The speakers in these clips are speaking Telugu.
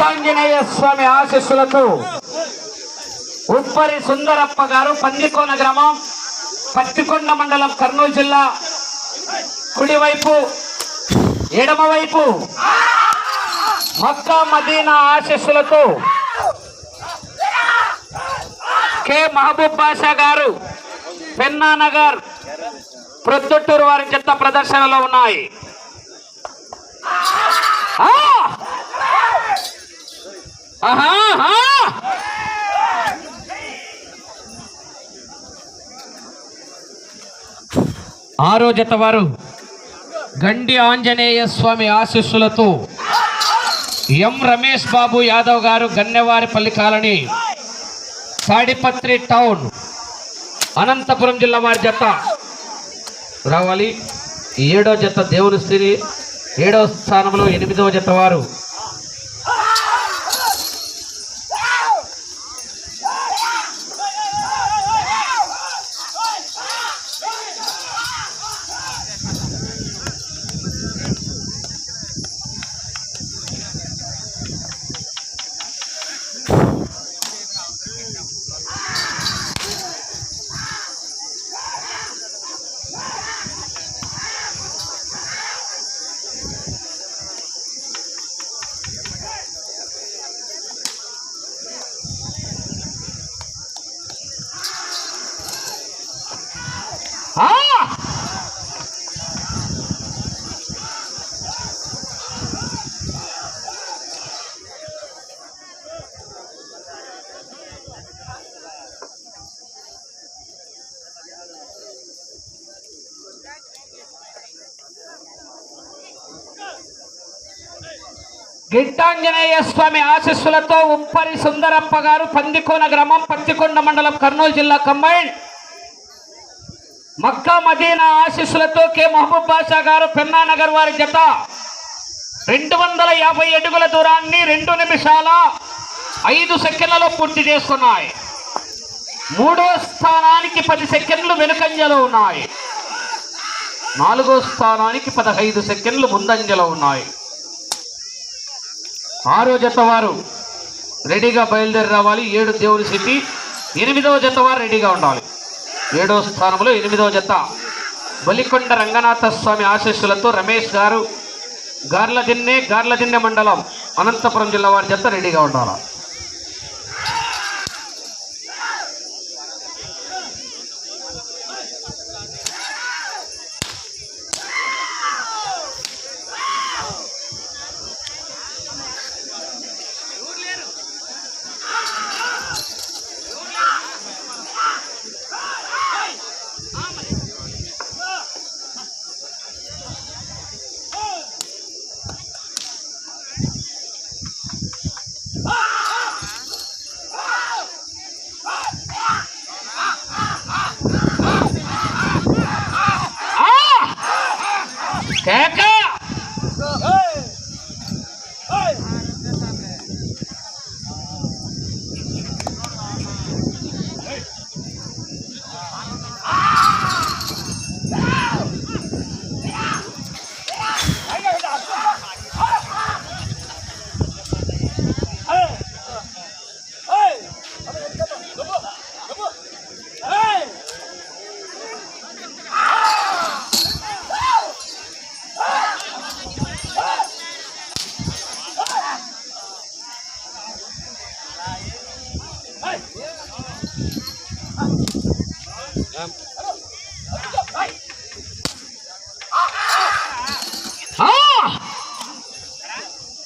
గిడ్డాంజనేయ స్వామి ఆశీస్సులతో ఉప్పరి సుందరప్ప గారు పందికోన గ్రామం పత్తికొండ మండలం కర్నూలు జిల్లా కుడివైపు ఎడమవైపు. మక్కా మదీనా ఆశీస్సులతో కె మహబూబ్ బాషా గారు పెన్నా నగర్ వారి చెత్త ప్రదర్శనలో ఉన్నాయి ఆ! ఆహా, ఆరో జత వారు గండి ఆంజనేయ స్వామి ఆశీస్సులతో ఎం రమేష్ బాబు యాదవ్ గారు గన్నెవారిపల్లి కాలనీ తాడిపత్రి టౌన్ అనంతపురం జిల్లా వారి జత. రావాలి. ఏడో జత దేవుని స్త్రీ ఏడవ స్థానంలో ఎనిమిదవ జత వారు. గిట్టాంజనేయ స్వామి ఆశీస్సులతో ఉప్పరి సుందరప్ప గారు పందికోన గ్రామం పత్తికొండ మండలం కర్నూలు జిల్లా కంబైన్. మక్కా మదీనా ఆశీస్సులతో కె మహబూబ్ బాషా గారు పెన్నానగర్ వారి జత. రెండు వందల యాభై అడుగుల దూరాన్ని రెండు నిమిషాల ఐదు సెకండ్లలో పూర్తి చేసుకున్నాయి. మూడో స్థానానికి పది సెకండ్లు వెనుకంజలో ఉన్నాయి. నాలుగో స్థానానికి పదహైదు సెకండ్లు ముందంజలో ఉన్నాయి. ఆరో జత వారు రెడీగా బయలుదేరి రావాలి. ఏడు దేవుని సిద్ధి ఎనిమిదవ జత వారు రెడీగా ఉండాలి. ఏడో స్థానంలో ఎనిమిదవ జత. బలికొండ రంగనాథ స్వామి ఆశీస్సులతో రమేష్ గారు గార్లదిన్నె గార్లదిన్నె మండలం అనంతపురం జిల్లా వారి జత రెడీగా ఉండాలి.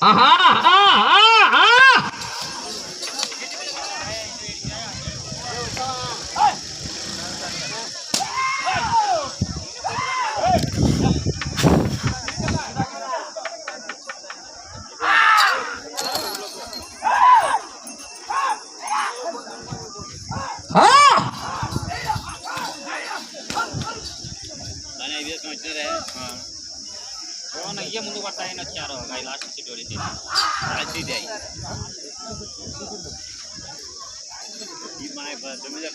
ఆహా! ఆ! ఆ! ఆ! ఆ! దాని ఐదు వేసుకొని వచ్చినారే ఫోన్ అయ్యే ముందు వచ్చారు. లాస్ట్ సీట్ అది తొమ్మిదో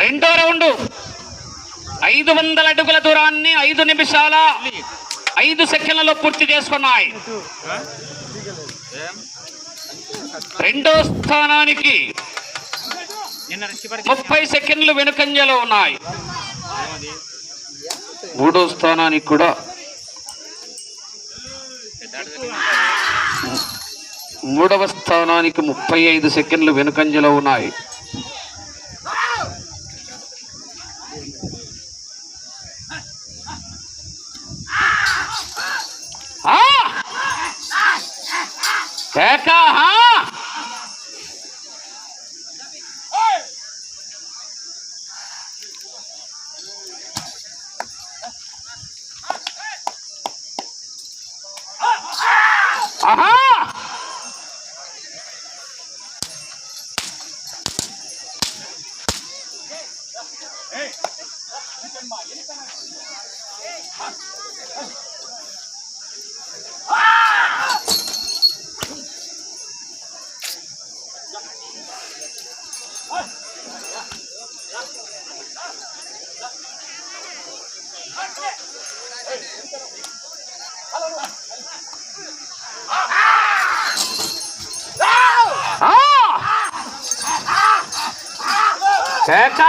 రెండో రౌండ్. ఐదు వందల అడుగుల దూరాన్ని ఐదు నిమిషాల ఐదు సెకండ్లలో పూర్తి చేసుకున్నాయి. రెండో స్థానానికి ముప్పై సెకండ్లు వెనుకంజలో ఉన్నాయి. మూడో స్థానానికి కూడా మూడవ స్థానానికి ముప్పై ఐదు సెకండ్లు వెనుకంజలో ఉన్నాయి ఆ! కేక, ఆ! ఆహా ఆ! కేక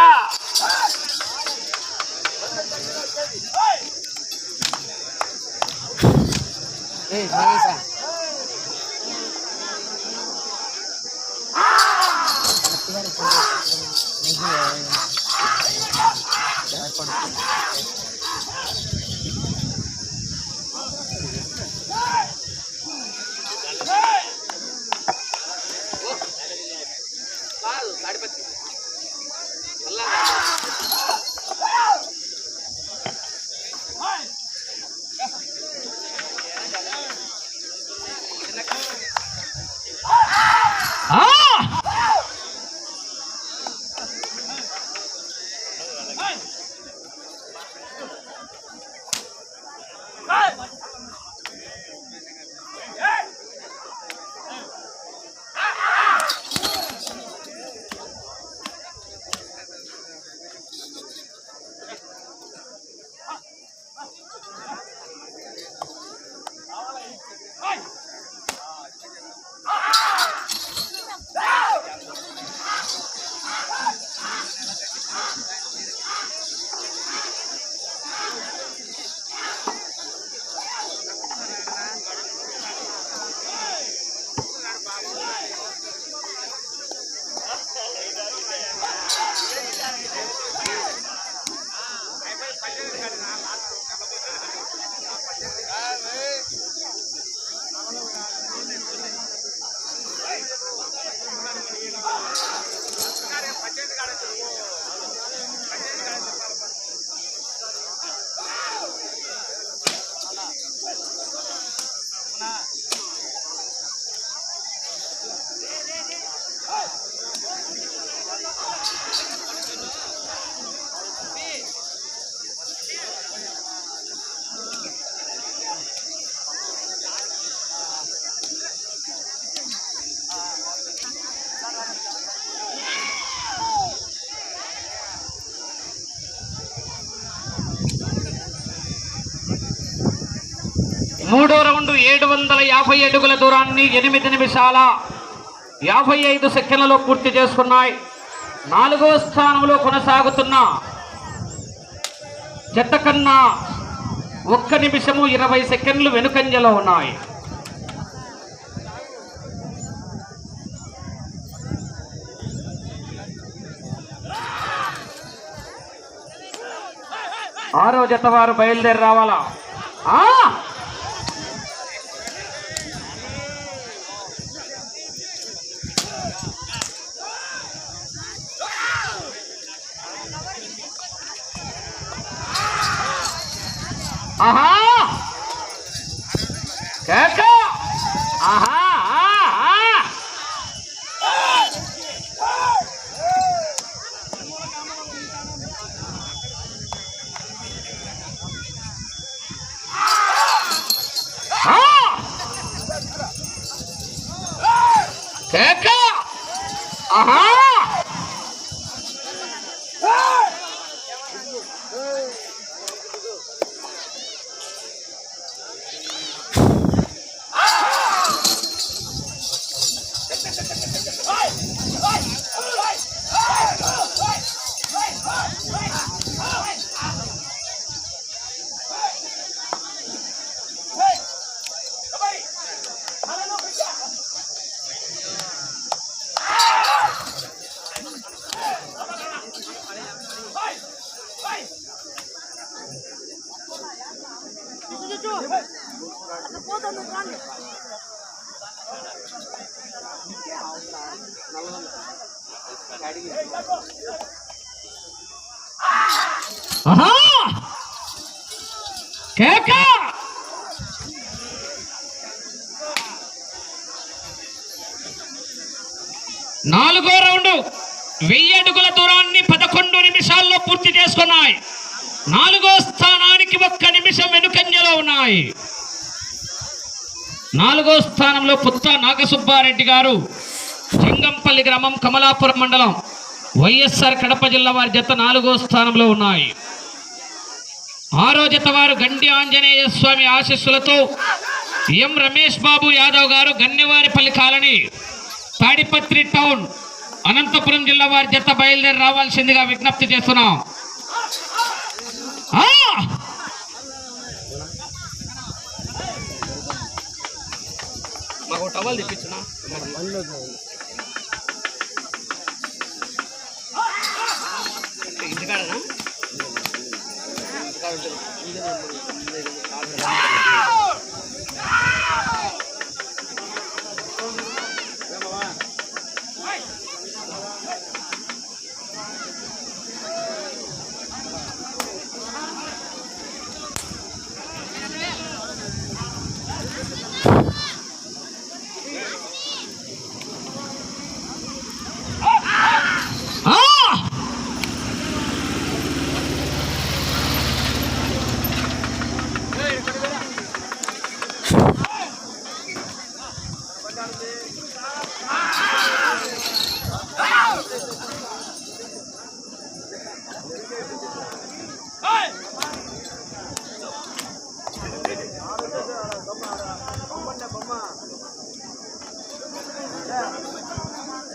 ఆ! మూడో రౌండ్ ఏడు వందల యాభై అడుగుల దూరాన్ని ఎనిమిది నిమిషాల యాభై ఐదు సెకండ్లలో పూర్తి చేసుకున్నాయి. నాలుగో స్థానంలో కొనసాగుతున్న జత కన్నా ఒక్క నిమిషము ఇరవై సెకండ్లు వెనుకంజలో ఉన్నాయి. ఆరో జత వారు బయలుదేరి రావాలా? పోతాను నాలుగో రౌండ్ వెయ్యి అడుగుల దూరాన్ని పదకొండు నిమిషాల్లో పూర్తి చేసుకున్నాయి. నాలుగో స్థానానికి ఒక్క నిమిషం వెనుకంజలో ఉన్నాయి. నాలుగో స్థానంలో పుత్త నాగసుబ్బారెడ్డి గారు సింగంపల్లి గ్రామం కమలాపురం మండలం వైఎస్ఆర్ కడప జిల్లా వారి జత నాలుగో స్థానంలో ఉన్నాయి. ఆరో జత వారు గండి ఆంజనేయ స్వామి ఆశీస్సులతో ఎం రమేష్ బాబు యాదవ్ గారు గన్నెవారిపల్లి కాలనీ తాడిపత్రి టౌన్ అనంతపురం జిల్లా వారి జత బయలుదేరి రావాల్సిందిగా విజ్ఞప్తి చేస్తున్నాం ఆ! మాకు టవల్ తెప్పించునా? ఇంటికాడనా?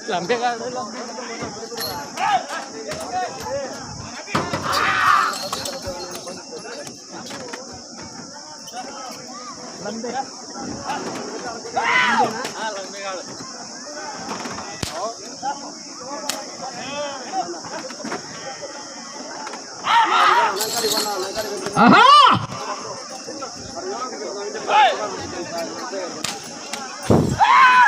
làm việc đấy lắm lần đấy à lần đấy Aha! Ah!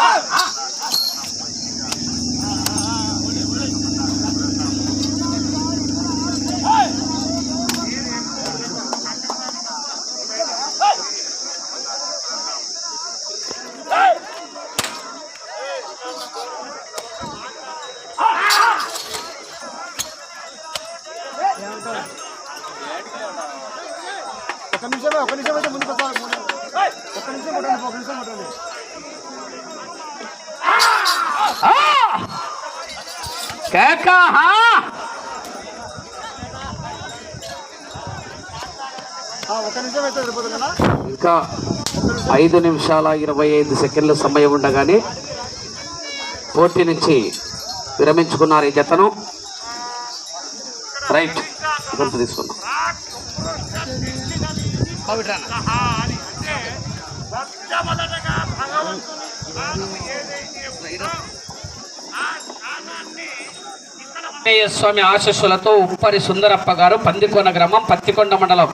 ఆహా! ఆహా! ఒక నిమిషమే ఒక నిమిషం అయితే ముందుకు వస్తాను ఒక్క నిమిషం కొట్టండి ఒక నిమిషం కొట్టండి. ఆ! కేక ఇంకా ఐదు నిమిషాల ఇరవై ఐదు సెకండ్ల సమయం ఉండగానే పోటీ నుంచి విరమించుకున్నారు ఈ జతను. రైట్ ఆంజనేయ స్వామి ఆశస్సులతో ఉప్పరి సుందరప్ప గారు పందికొండ గ్రామం పత్తికొండ మండలం.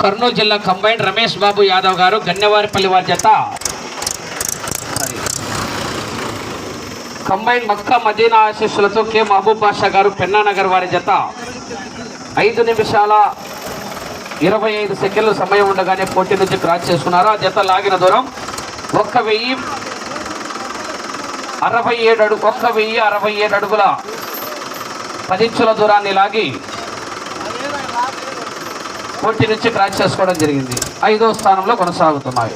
కర్నూలు జిల్లా కంబైన్ రమేష్ బాబు యాదవ్ గారు గన్నెవారిపల్లి వారి జత. కంబైన్ మక్కా మదీనా ఆశీస్సులతో కె మహబూబ్ బాషా గారు పెన్నానగర్ వారి జత. ఐదు నిమిషాల ఇరవై ఐదు సెకండ్ల సమయం ఉండగానే పోటీ నుంచి క్రాస్ చేసుకున్నారు. ఆ జత లాగిన దూరం ఒక్క వెయ్యి అరవై ఏడు అడుగు ఒక్క వెయ్యి అరవై ఏడు అడుగుల పదించుల దూరాన్ని లాగి పోటీ నుంచి క్రాచ్ చేసుకోవడం జరిగింది. ఐదో స్థానంలో కొనసాగుతున్నాయి.